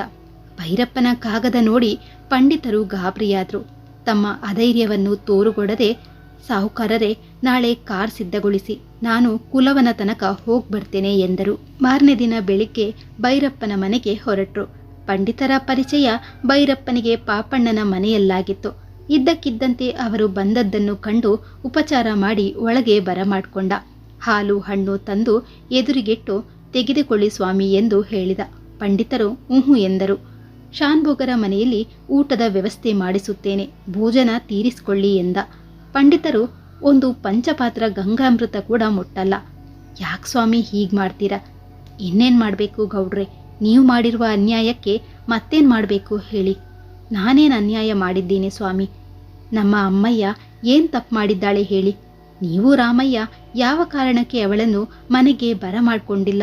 S1: ಭೈರಪ್ಪನ ಕಾಗದ ನೋಡಿ ಪಂಡಿತರು ಗಾಬರಿಯಾದರು. ತಮ್ಮ ಅಧೈರ್ಯವನ್ನು ತೋರುಗೊಡದೆ ಸಾಹುಕಾರರೇ, ನಾಳೆ ಕಾರ್ ಸಿದ್ಧಗೊಳಿಸಿ, ನಾನು ಕುಲವನ ತನಕ ಹೋಗ್ಬರ್ತೇನೆ ಎಂದರು. ಮಾರನೇ ದಿನ ಬೆಳಿಗ್ಗೆ ಭೈರಪ್ಪನ ಮನೆಗೆ ಹೊರಟರು. ಪಂಡಿತರ ಪರಿಚಯ ಭೈರಪ್ಪನಿಗೆ ಪಾಪಣ್ಣನ ಮನೆಯಲ್ಲಾಗಿತ್ತು. ಇದ್ದಕ್ಕಿದ್ದಂತೆ ಅವರು ಬಂದದ್ದನ್ನು ಕಂಡು ಉಪಚಾರ ಮಾಡಿ ಒಳಗೆ ಬರಮಾಡ್ಕೊಂಡ. ಹಾಲು, ಹಣ್ಣು ತಂದು ಎದುರಿಗಿಟ್ಟು ತೆಗೆದುಕೊಳ್ಳಿ ಸ್ವಾಮಿ ಎಂದು ಹೇಳಿದ. ಪಂಡಿತರು ಊಹು ಎಂದರು. ಶಾನ್ಭೋಗರ ಮನೆಯಲ್ಲಿ ಊಟದ ವ್ಯವಸ್ಥೆ ಮಾಡಿಸುತ್ತೇನೆ. ಭೋಜನ ತೀರಿಸಿಕೊಳ್ಳಿ ಎಂದ. ಪಂಡಿತರು ಒಂದು ಪಂಚಪಾತ್ರ ಗಂಗಾಮೃತ ಕೂಡ ಮುಟ್ಟಲ್ಲ. ಯಾಕೆ ಸ್ವಾಮಿ ಹೀಗೆ ಮಾಡ್ತೀರಾ? ಇನ್ನೇನು ಮಾಡಬೇಕು ಗೌಡ್ರೆ? ನೀವು ಮಾಡಿರುವ ಅನ್ಯಾಯಕ್ಕೆ ಮತ್ತೇನು ಮಾಡಬೇಕು ಹೇಳಿ. ನಾನೇನು ಅನ್ಯಾಯ ಮಾಡಿದ್ದೀನಿ ಸ್ವಾಮಿ? ನಮ್ಮ ಅಮ್ಮಯ್ಯ ಏನು ತಪ್ಪು ಮಾಡಿದ್ದಾಳೆ ಹೇಳಿ. ನೀವು ರಾಮಯ್ಯ, ಯಾವ ಕಾರಣಕ್ಕೆ ಅವಳನ್ನು ಮನೆಗೆ ಬರಮಾಡ್ಕೊಂಡಿಲ್ಲ?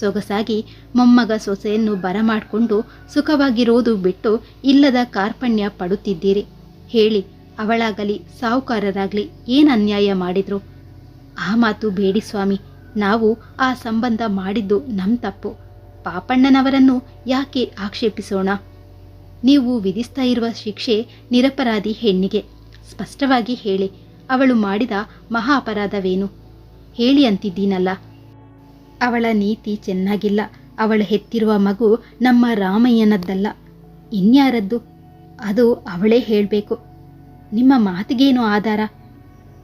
S1: ಸೊಗಸಾಗಿ ಮೊಮ್ಮಗ ಸೊಸೆಯನ್ನು ಬರಮಾಡಿಕೊಂಡು ಸುಖವಾಗಿರೋದು ಬಿಟ್ಟು ಇಲ್ಲದ ಕಾರ್ಪಣ್ಯ ಪಡುತ್ತಿದ್ದೀರಿ. ಹೇಳಿ, ಅವಳಾಗಲಿ, ಸಾಹುಕಾರರಾಗಲಿ ಏನು ಅನ್ಯಾಯ ಮಾಡಿದ್ರು? ಆ ಮಾತು ಬೇಡಿ ಸ್ವಾಮಿ, ನಾವು ಆ ಸಂಬಂಧ ಮಾಡಿದ್ದು ನಮ್ಮ ತಪ್ಪು. ಪಾಪಣ್ಣನವರನ್ನು ಯಾಕೆ ಆಕ್ಷೇಪಿಸೋಣ? ನೀವು ವಿಧಿಸ್ತಾ ಇರುವ ಶಿಕ್ಷೆ ನಿರಪರಾಧಿ ಹೆಣ್ಣಿಗೆ. ಸ್ಪಷ್ಟವಾಗಿ ಹೇಳಿ, ಅವಳು ಮಾಡಿದ ಮಹಾ ಅಪರಾಧವೇನು? ಹೇಳಿ ಅಂತಿದ್ದೀನಲ್ಲ. ಅವಳ ನೀತಿ ಚೆನ್ನಾಗಿಲ್ಲ. ಅವಳು ಹೆತ್ತಿರುವ ಮಗು ನಮ್ಮ ರಾಮಯ್ಯನದ್ದಲ್ಲ. ಇನ್ಯಾರದ್ದು? ಅದು ಅವಳೇ ಹೇಳಬೇಕು. ನಿಮ್ಮ ಮಾತಿಗೇನು ಆಧಾರ?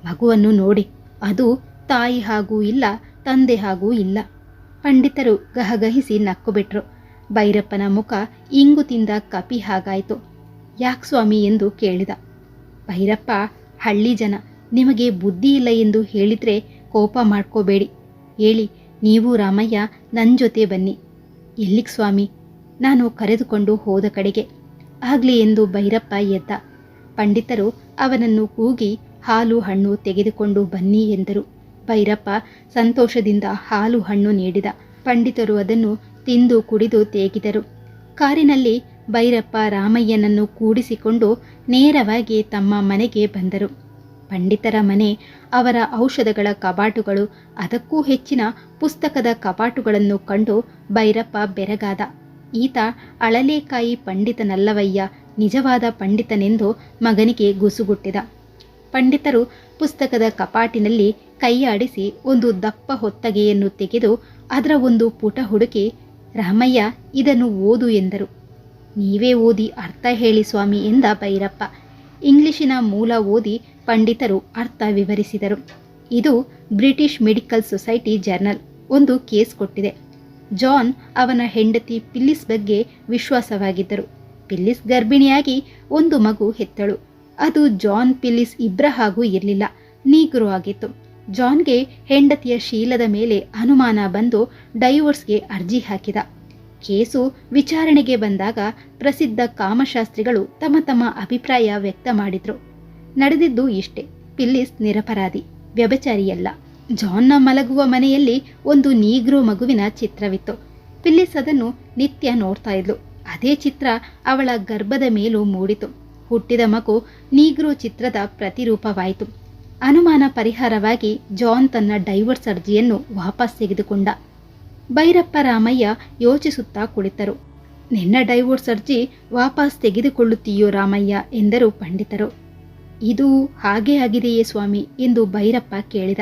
S1: ಮಗುವನ್ನು ನೋಡಿ, ಅದು ತಾಯಿ ಹಾಗೂ ಇಲ್ಲ, ತಂದೆ ಹಾಗೂ ಇಲ್ಲ. ಪಂಡಿತರು ಗಹಗಹಿಸಿ ನಕ್ಕುಬಿಟ್ರು ಭೈರಪ್ಪನ ಮುಖ ಇಂಗು ತಿಂದ ಕಪಿ ಹಾಗಾಯಿತು. ಯಾಕ್ ಸ್ವಾಮಿ ಎಂದು ಕೇಳಿದ. ಭೈರಪ್ಪ, ಹಳ್ಳಿ ಜನ, ನಿಮಗೆ ಬುದ್ಧಿ ಇಲ್ಲ ಎಂದು ಹೇಳಿದ್ರೆ ಕೋಪ ಮಾಡ್ಕೋಬೇಡಿ. ಹೇಳಿ, ನೀವು ರಾಮಯ್ಯ ನನ್ನ ಜೊತೆ ಬನ್ನಿ. ಎಲ್ಲಿಗ್ ಸ್ವಾಮಿ? ನಾನು ಕರೆದುಕೊಂಡು ಹೋದ ಕಡೆಗೆ. ಆಗ್ಲಿ ಎಂದು ಭೈರಪ್ಪ ಎದ್ದ. ಪಂಡಿತರು ಅವನನ್ನು ಕೂಗಿ ಹಾಲು ಹಣ್ಣು ತೆಗೆದುಕೊಂಡು ಬನ್ನಿ ಎಂದರು. ಭೈರಪ್ಪ ಸಂತೋಷದಿಂದ ಹಾಲು ಹಣ್ಣು ನೀಡಿದ. ಪಂಡಿತರು ಅದನ್ನು ತಿಂದು ಕುಡಿದು ತೇಗಿದರು. ಕಾರಿನಲ್ಲಿ ಭೈರಪ್ಪ ರಾಮಯ್ಯನನ್ನು ಕೂಡಿಸಿಕೊಂಡು ನೇರವಾಗಿ ತಮ್ಮ ಮನೆಗೆ ಬಂದರು. ಪಂಡಿತರ ಮನೆ, ಅವರ ಔಷಧಗಳ ಕಪಾಟುಗಳು ಅದಕ್ಕೂ ಹೆಚ್ಚಿನ ಪುಸ್ತಕದ ಕಪಾಟುಗಳನ್ನು ಕಂಡು ಭೈರಪ್ಪ ಬೆರಗಾದ. ಈತ ಅಳಲೇಕಾಯಿ ಪಂಡಿತನಲ್ಲವಯ್ಯ, ನಿಜವಾದ ಪಂಡಿತನೆಂದು ಮಗನಿಗೆ ಗುಸುಗುಟ್ಟಿದ. ಪಂಡಿತರು ಪುಸ್ತಕದ ಕಪಾಟಿನಲ್ಲಿ ಕೈಯಾಡಿಸಿ ಒಂದು ದಪ್ಪ ಹೊತ್ತಗೆಯನ್ನು ತೆಗೆದು ಅದರ ಒಂದು ಪುಟ ಹುಡುಕಿ ರಾಮಯ್ಯ ಇದನ್ನು ಓದು ಎಂದರು. ನೀವೇ ಓದಿ ಅರ್ಥ ಹೇಳಿ ಸ್ವಾಮಿ ಎಂದ ಭೈರಪ್ಪ. ಇಂಗ್ಲಿಶಿನ ಮೂಲ ಓದಿ ಪಂಡಿತರು ಅರ್ಥ ವಿವರಿಸಿದರು. ಇದು ಬ್ರಿಟಿಷ್ ಮೆಡಿಕಲ್ ಸೊಸೈಟಿ ಜರ್ನಲ್ ಒಂದು ಕೇಸ್ ಕೊಟ್ಟಿದೆ. ಜಾನ್ ಅವನ ಹೆಂಡತಿ ಪಿಲ್ಲಿಸ್ ಬಗ್ಗೆ ವಿಶ್ವಾಸವಾಗಿದ್ದರು. ಪಿಲ್ಲಿಸ್ ಗರ್ಭಿಣಿಯಾಗಿ ಒಂದು ಮಗು ಹೆತ್ತಳು. ಅದು ಜಾನ್ ಪಿಲ್ಲಿಸ್ ಇಬ್ಬರ ಹಾಗೂ ಇರಲಿಲ್ಲ, ನೀಗ್ರೋ ಆಗಿತ್ತು. ಜಾನ್ಗೆ ಹೆಂಡತಿಯ ಶೀಲದ ಮೇಲೆ ಅನುಮಾನ ಬಂದು ಡೈವೋರ್ಸ್ಗೆ ಅರ್ಜಿ ಹಾಕಿದ. ಕೇಸು ವಿಚಾರಣೆಗೆ ಬಂದಾಗ ಪ್ರಸಿದ್ಧ ಕಾಮಶಾಸ್ತ್ರಿಗಳು ತಮ್ಮ ತಮ್ಮ ಅಭಿಪ್ರಾಯ ವ್ಯಕ್ತ ಮಾಡಿದ್ರು. ನಡೆದಿದ್ದು ಇಷ್ಟೇ. ಪಿಲ್ಲಿಸ್ ನಿರಪರಾಧಿ. ವ್ಯಭಚಾರಿಯಲ್ಲ. ಜಾನ್ನ ಮಲಗುವ ಮನೆಯಲ್ಲಿ ಒಂದು ನೀಗ್ರೋ ಮಗುವಿನ ಚಿತ್ರವಿತ್ತು. ಪಿಲ್ಲಿಸ್ ಅದನ್ನು ನಿತ್ಯ ನೋಡ್ತಾ ಇದ್ಲು. ಅದೇ ಚಿತ್ರ ಅವಳ ಗರ್ಭದ ಮೇಲೂ ಮೂಡಿತು. ಹುಟ್ಟಿದ ಮಗು ನೀಗ್ರೋ ಚಿತ್ರದ ಪ್ರತಿರೂಪವಾಯಿತು. ಅನುಮಾನ ಪರಿಹಾರವಾಗಿ ಜಾನ್ ತನ್ನ ಡೈವರ್ಸ್ ಅರ್ಜಿಯನ್ನು ವಾಪಸ್ ತೆಗೆದುಕೊಂಡ. ಭೈರಪ್ಪ ರಾಮಯ್ಯ ಯೋಚಿಸುತ್ತಾ ಕುಳಿತರು. ನಿನ್ನ ಡೈವೋರ್ಸ್ ಅರ್ಜಿ ವಾಪಸ್ ತೆಗೆದುಕೊಳ್ಳುತ್ತೀಯೋ ರಾಮಯ್ಯ ಎಂದರು ಪಂಡಿತರು. ಇದು ಹಾಗೆ ಆಗಿದೆಯೇ ಸ್ವಾಮಿ ಎಂದು ಭೈರಪ್ಪ ಕೇಳಿದ.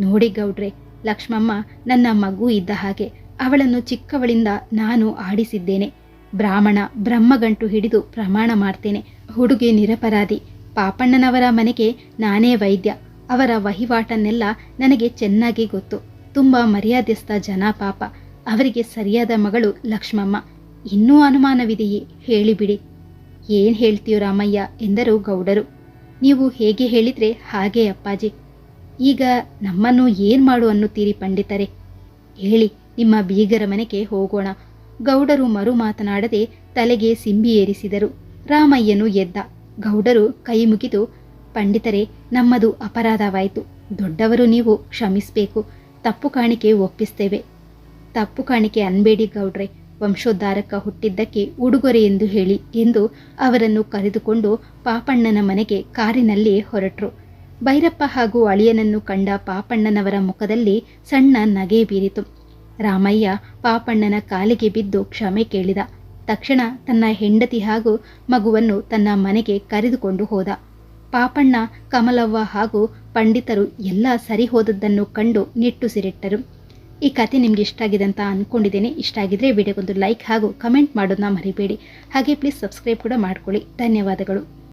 S1: ನೋಡಿ ಗೌಡ್ರೆ, ಲಕ್ಷ್ಮಮ್ಮ ನನ್ನ ಮಗು ಇದ್ದ ಹಾಗೆ ಅವಳನ್ನು ಚಿಕ್ಕವಳಿಂದ ನಾನು ಆಡಿಸಿದ್ದೇನೆ. ಬ್ರಾಹ್ಮಣ ಬ್ರಹ್ಮಗಂಟು ಹಿಡಿದು ಪ್ರಮಾಣ ಮಾಡ್ತೇನೆ. ಹುಡುಗಿ ನಿರಪರಾಧಿ. ಪಾಪಣ್ಣನವರ ಮನೆಗೆ ನಾನೇ ವೈದ್ಯ. ಅವರ ವಹಿವಾಟನ್ನೆಲ್ಲ ನನಗೆ ಚೆನ್ನಾಗಿ ಗೊತ್ತು. ತುಂಬ ಮರ್ಯಾದೆಸ್ಥ ಜನ ಪಾಪ. ಅವರಿಗೆ ಸರಿಯಾದ ಮಗಳು ಲಕ್ಷ್ಮಮ್ಮ. ಇನ್ನೂ ಅನುಮಾನವಿದೆಯೇ? ಹೇಳಿಬಿಡಿ. ಏನ್ ಹೇಳ್ತೀಯೋ ರಾಮಯ್ಯ ಎಂದರು ಗೌಡರು. ನೀವು ಹೇಗೆ ಹೇಳಿದ್ರೆ ಹಾಗೆ ಅಪ್ಪಾಜಿ. ಈಗ ನಮ್ಮನ್ನು ಏನ್ ಮಾಡು ಅನ್ನುತ್ತೀರಿ ಪಂಡಿತರೆ? ಹೇಳಿ, ನಿಮ್ಮ ಬೀಗರ ಮನೆಗೆ ಹೋಗೋಣ. ಗೌಡರು ಮರು ಮಾತನಾಡದೆ ತಲೆಗೆ ಸಿಂಬಿ ಏರಿಸಿದರು. ರಾಮಯ್ಯನು ಎದ್ದ. ಗೌಡರು ಕೈ ಮುಗಿದು, ಪಂಡಿತರೇ, ನಮ್ಮದು ಅಪರಾಧವಾಯಿತು. ದೊಡ್ಡವರು ನೀವು ಕ್ಷಮಿಸಬೇಕು. ತಪ್ಪು ಕಾಣಿಕೆ ಒಪ್ಪಿಸ್ತೇವೆ. ತಪ್ಪು ಕಾಣಿಕೆ ಅನ್ಬೇಡಿ ಗೌಡ್ರೆ. ವಂಶೋದ್ಧಾರಕ ಹುಟ್ಟಿದ್ದಕ್ಕೆ ಉಡುಗೊರೆ ಎಂದು ಹೇಳಿ ಎಂದು ಅವರನ್ನು ಕರೆದುಕೊಂಡು ಪಾಪಣ್ಣನ ಮನೆಗೆ ಕಾರಿನಲ್ಲಿ ಹೊರಟರು. ಭೈರಪ್ಪ ಹಾಗೂ ಅಳಿಯನನ್ನು ಕಂಡ ಪಾಪಣ್ಣನವರ ಮುಖದಲ್ಲಿ ಸಣ್ಣ ನಗೆ ಬೀರಿತು. ರಾಮಯ್ಯ ಪಾಪಣ್ಣನ ಕಾಲಿಗೆ ಬಿದ್ದು ಕ್ಷಮೆ ಕೇಳಿದ. ತಕ್ಷಣ ತನ್ನ ಹೆಂಡತಿ ಹಾಗೂ ಮಗುವನ್ನು ತನ್ನ ಮನೆಗೆ ಕರೆದುಕೊಂಡು ಹೋದ. ಪಾಪಣ್ಣ, ಕಮಲವ್ವ ಹಾಗೂ ಪಂಡಿತರು ಎಲ್ಲ ಸರಿ ಹೋದದ್ದನ್ನು ಕಂಡು ನಿಟ್ಟುಸಿರಿಟ್ಟರು ಈ ಕತೆ ನಿಮ್ಗೆ ಇಷ್ಟ ಆಗಿದೆ ಅಂತ ಅಂದ್ಕೊಂಡಿದ್ದೇನೆ ಇಷ್ಟ ಆಗಿದ್ರೆ ವಿಡಿಯೋಗೊಂದು ಲೈಕ್ ಹಾಗೂ ಕಮೆಂಟ್ ಮಾಡೋದನ್ನ ಮರಿಬೇಡಿ. ಹಾಗೆ ಪ್ಲೀಸ್ ಸಬ್ಸ್ಕ್ರೈಬ್ ಕೂಡ ಮಾಡ್ಕೊಳ್ಳಿ. ಧನ್ಯವಾದಗಳು.